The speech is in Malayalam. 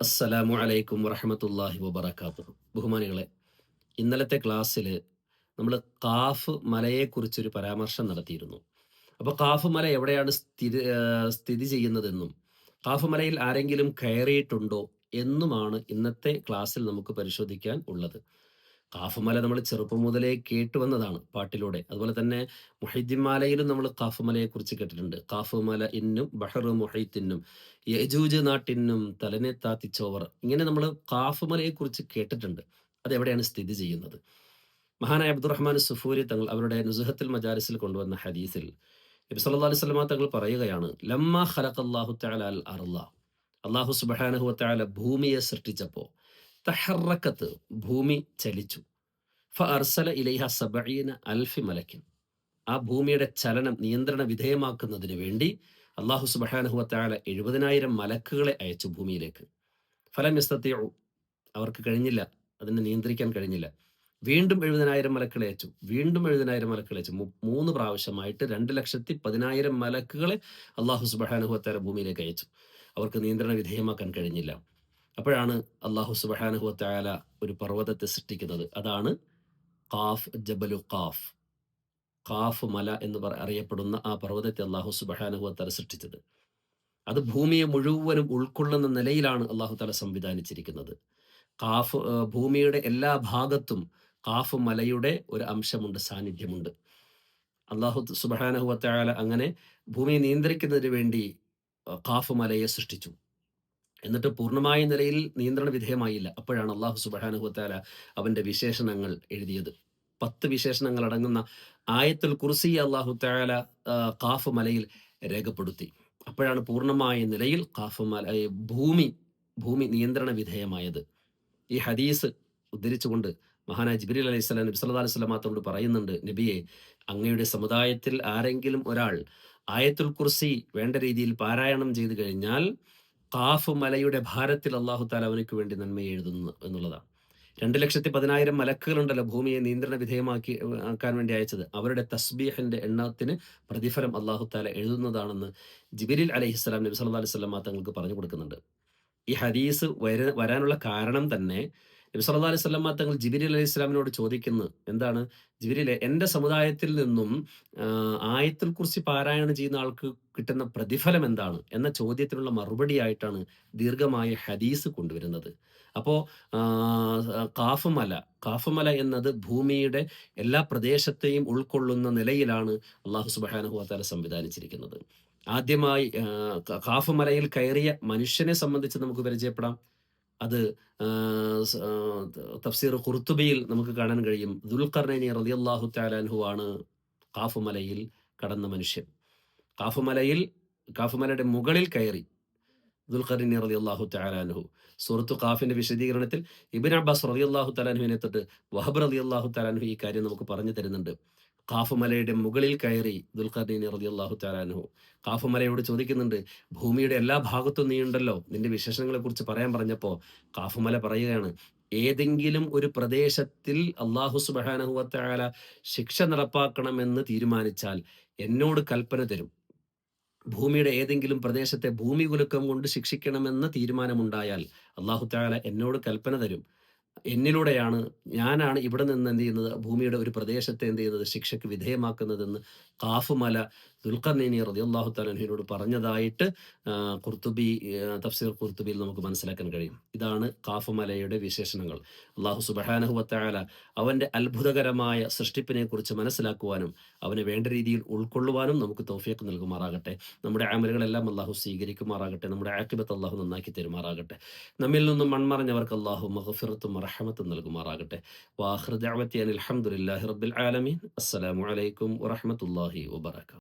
അസ്സലാമു അലൈക്കും വറഹമത്തല്ലാഹി വബർക്കാത്തു ബഹുമാനികളെ ഇന്നലത്തെ ക്ലാസ്സിൽ നമ്മൾ കാഫ് മലയെക്കുറിച്ചൊരു പരാമർശം നടത്തിയിരുന്നു. അപ്പോൾ കാഫ് മല എവിടെയാണ് സ്ഥിതി സ്ഥിതി ചെയ്യുന്നതെന്നും കാഫ് മലയിൽ ആരെങ്കിലും കയറിയിട്ടുണ്ടോ എന്നുമാണ് ഇന്നത്തെ ക്ലാസ്സിൽ നമുക്ക് പരിശോധിക്കാൻ ഉള്ളത്. കാഫുമല നമ്മൾ ചെറുപ്പം മുതലേ കേട്ടു വന്നതാണ് പാട്ടിലൂടെ. അതുപോലെ തന്നെ മുഹൈദ്ദിമാലയിലും നമ്മൾ കാഫുമലയെ കുറിച്ച് കേട്ടിട്ടുണ്ട്. കാഫുമല ഇന്നും ബഹറു മുഹൈത്തിനും യജൂജ് നാട്ടിനും തലനെ താത്തിച്ചോവർ ഇങ്ങനെ നമ്മൾ കാഫുമലയെ കുറിച്ച് കേട്ടിട്ടുണ്ട്. അത് എവിടെയാണ് സ്ഥിതി ചെയ്യുന്നത്? മഹാനായ അബ്ദുറഹ്മാൻ സുഫൂരി തങ്ങൾ അവരുടെ നുസുഹത്തിൽ മജാരിസിൽ കൊണ്ടുവന്ന ഹദീസിൽ നബി സല്ലല്ലാഹു അലൈഹി വസല്ലമ തങ്ങൾ പറയുകയാണ് ലമ്മ ഖലഖല്ലാഹു തആല അൽ അർള. അള്ളാഹു സുബ്ഹാനഹു വ തആല ഭൂമിയെ സൃഷ്ടിച്ചപ്പോൾ തഹറക്കത്ത് ഭൂമി ചലിച്ചു. ഫ അർസല ഇലൈഹ സബീന അൽഫി മലക്കിൻ. ആ ഭൂമിയുടെ ചലനം നിയന്ത്രണ വിധേയമാക്കുന്നതിന് വേണ്ടി അള്ളാഹു സുബഹാനുഹുവത്താല എഴുപതിനായിരം മലക്കുകളെ അയച്ചു ഭൂമിയിലേക്ക്. ഫലം എസ്തത്തിയോ അവർക്ക് കഴിഞ്ഞില്ല. അതിനെ നിയന്ത്രിക്കാൻ കഴിഞ്ഞില്ല. വീണ്ടും എഴുപതിനായിരം മലക്കുകളെ അയച്ചു. വീണ്ടും എഴുപതിനായിരം മലക്കുകളെ അയച്ചു. മൂന്ന് പ്രാവശ്യമായിട്ട് രണ്ട് ലക്ഷത്തി പതിനായിരം മലക്കുകളെ അള്ളാഹു സുബഹാനുഹുവത്താല ഭൂമിയിലേക്ക് അയച്ചു. അവർക്ക് നിയന്ത്രണ വിധേയമാക്കാൻ കഴിഞ്ഞില്ല. അപ്പോഴാണ് അള്ളാഹു സുബഹാനുഹുവത്തായ ഒരു പർവതത്തെ സൃഷ്ടിക്കുന്നത്. അതാണ് കാഫ് ജബലു കാഫ് കാഫ് മല എന്ന് പറ അറിയപ്പെടുന്ന ആ പർവതത്തെ അള്ളാഹു സുബഹാനുഹുവത്താല സൃഷ്ടിച്ചത്. അത് ഭൂമിയെ മുഴുവനും ഉൾക്കൊള്ളുന്ന നിലയിലാണ് അള്ളാഹു തല സംവിധാനിച്ചിരിക്കുന്നത്. കാഫ് ഭൂമിയുടെ എല്ലാ ഭാഗത്തും കാഫ് മലയുടെ ഒരു അംശമുണ്ട് സാന്നിധ്യമുണ്ട്. അള്ളാഹു സുബഹാനുഹുവത്തായ അങ്ങനെ ഭൂമിയെ നിയന്ത്രിക്കുന്നതിന് വേണ്ടി കാഫ് മലയെ സൃഷ്ടിച്ചു. എന്നിട്ട് പൂർണമായ നിലയിൽ നിയന്ത്രണ വിധേയമായില്ല. അപ്പോഴാണ് അള്ളാഹു സുബാനുഹുത്താല അവന്റെ വിശേഷണങ്ങൾ എഴുതിയത്. പത്ത് വിശേഷണങ്ങൾ അടങ്ങുന്ന ആയത്തുൽ കുർസി അള്ളാഹു താല കാഫ് മലയിൽ രേഖപ്പെടുത്തി. അപ്പോഴാണ് പൂർണമായ നിലയിൽ കാഫ് മല ഭൂമി ഭൂമി നിയന്ത്രണ വിധേയമായത്. ഈ ഹദീസ് ഉദ്ധരിച്ചുകൊണ്ട് മഹാനായ ജിബിരി അലൈഹി സ്വലാം നബി സല്ലാ അലൈഹി സ്വലാമത്തോട് പറയുന്നുണ്ട് നബിയെ അങ്ങയുടെ സമുദായത്തിൽ ആരെങ്കിലും ഒരാൾ ആയത്തുൽ കുർസി വേണ്ട രീതിയിൽ പാരായണം ചെയ്തു കഴിഞ്ഞാൽ കാഫ് മലയുടെ ഭാരത്തിൽ അള്ളാഹു താല അവനക്ക് വേണ്ടി നന്മ എഴുതുന്നു എന്നുള്ളതാണ്. രണ്ട് ലക്ഷത്തി പതിനായിരം മലക്കുകളുണ്ടല്ലോ ഭൂമിയെ നിയന്ത്രണ വിധേയമാക്കി ആക്കാൻ വേണ്ടി അയച്ചത്. അവരുടെ തസ്ബീഹിന്റെ എണ്ണത്തിന് പ്രതിഫലം അള്ളാഹു താല എഴുതുന്നതാണെന്ന് ജിബിരിൽ അലഹിസ്ലാം നബി അലൈഹി സ്വലാം തങ്ങൾക്ക് പറഞ്ഞു കൊടുക്കുന്നുണ്ട്. ഈ ഹദീസ് വര വരാനുള്ള കാരണം തന്നെ നബി സല്ലാ അലൈഹി സ്വലം തങ്ങൾ ജിബിരി അലൈഹി ഇസ്ലാമിനോട് ചോദിക്കുന്നു എന്താണ്? ജിബിരിലെ എന്റെ സമുദായത്തിൽ നിന്നും ആയത്തിൽ കുറിച്ച് പാരായണം ചെയ്യുന്ന ആൾക്ക് കിട്ടുന്ന പ്രതിഫലം എന്താണ്? എന്ന ചോദ്യത്തിനുള്ള മറുപടിയായിട്ടാണ് ദീർഘമായ ഹദീസ് കൊണ്ടുവരുന്നത്. അപ്പോൾ കാഫുമല കാഫുമല എന്നത് ഭൂമിയുടെ എല്ലാ പ്രദേശത്തെയും ഉൾക്കൊള്ളുന്ന നിലയിലാണ് അള്ളാഹു സുബാനുഹുവാല സംവിധാനിച്ചിരിക്കുന്നത്. ആദ്യമായി കാഫുമലയിൽ കയറിയ മനുഷ്യനെ സംബന്ധിച്ച് നമുക്ക് പരിചയപ്പെടാം. അത് തഫ്സീർ ഖുർത്തുബിയിൽ നമുക്ക് കാണാൻ കഴിയും. ദുൽഖർനൈനി റളിയല്ലാഹു താലാൻഹു ആണ് കാഫുമലയിൽ കടന്ന മനുഷ്യൻ. കാഫുമലയിൽ കാഫുമലയുടെ മുകളിൽ കയറി ദുൽഖറിനി റതി അള്ളാഹു താലാൻഹു സുഹൃത്തു ഖാഫിന്റെ വിശദീകരണത്തിൽ ഇബിൻ അബ്ബാസ് റതി അള്ളാഹു തലാൻഹുവിനെ തൊട്ട് വഹബ് റതി അള്ളാഹു തലാൻഹു ഈ കാര്യം നമുക്ക് പറഞ്ഞു തരുന്നുണ്ട്. കാഫുമലയുടെ മുകളിൽ കയറി ദുൽഖർദീൻ റതി അള്ളാഹു താലാനുഹു കാഫുമലയോട് ചോദിക്കുന്നുണ്ട് ഭൂമിയുടെ എല്ലാ ഭാഗത്തും നീയുണ്ടല്ലോ? നിന്റെ വിശേഷങ്ങളെ കുറിച്ച് പറയാൻ പറഞ്ഞപ്പോൾ കാഫുമല പറയുകയാണ് ഏതെങ്കിലും ഒരു പ്രദേശത്തിൽ അള്ളാഹു സുബാനഹുവത്താല ശിക്ഷ നടപ്പാക്കണമെന്ന് തീരുമാനിച്ചാൽ എന്നോട് കൽപ്പന തരും. ഭൂമിയുടെ ഏതെങ്കിലും പ്രദേശത്തെ ഭൂമി കുലുക്കം കൊണ്ട് ശിക്ഷിക്കണമെന്ന് തീരുമാനമുണ്ടായാൽ അള്ളാഹു താല എന്നോട് കൽപ്പന തരും. എന്നിലൂടെയാണ് ഞാനാണ് ഇവിടെ നിന്ന് എന്ത് ചെയ്യുന്നത്? ഭൂമിയുടെ ഒരു പ്രദേശത്തെ എന്ത് ചെയ്യുന്നത്? ശിക്ഷയ്ക്ക് വിധേയമാക്കുന്നതെന്ന് കാഫുമല ദുൽഖർനീനി റതി അള്ളാഹു തലഹിനോട് പറഞ്ഞതായിട്ട് കുർത്തുബി തഫ്സീർ കുർത്തുബിയിൽ നമുക്ക് മനസ്സിലാക്കാൻ കഴിയും. ഇതാണ് കാഫുമലയുടെ വിശേഷണങ്ങൾ. അള്ളാഹു സുബഹാനഹുവത്തായാല അവന്റെ അത്ഭുതകരമായ സൃഷ്ടിപ്പിനെ കുറിച്ച് മനസ്സിലാക്കുവാനും അവനെ വേണ്ട രീതിയിൽ ഉൾക്കൊള്ളുവാനും നമുക്ക് തോഫിയൊക്കെ നൽകുമാറാകട്ടെ. നമ്മുടെ ആമലുകളെല്ലാം അള്ളാഹു സ്വീകരിക്കുമാറാകട്ടെ. നമ്മുടെ ആക്കിബത്ത് അള്ളാഹു നന്നാക്കി തരുമാറാകട്ടെ. നമ്മിൽ നിന്നും മൺമറഞ്ഞവർക്ക് അള്ളാഹു മഹഫിറത്തും റഹമത്തും നൽകുമാറാകട്ടെ. വാഹൃദാവത്തി അനിൽ അലഹമുല്ലാഹി റബ്ബിൽ ആലമീൻ. അസ്സലാമു അലൈക്കും വറഹമത്തല്ലാഹി വബർക്കാത്തു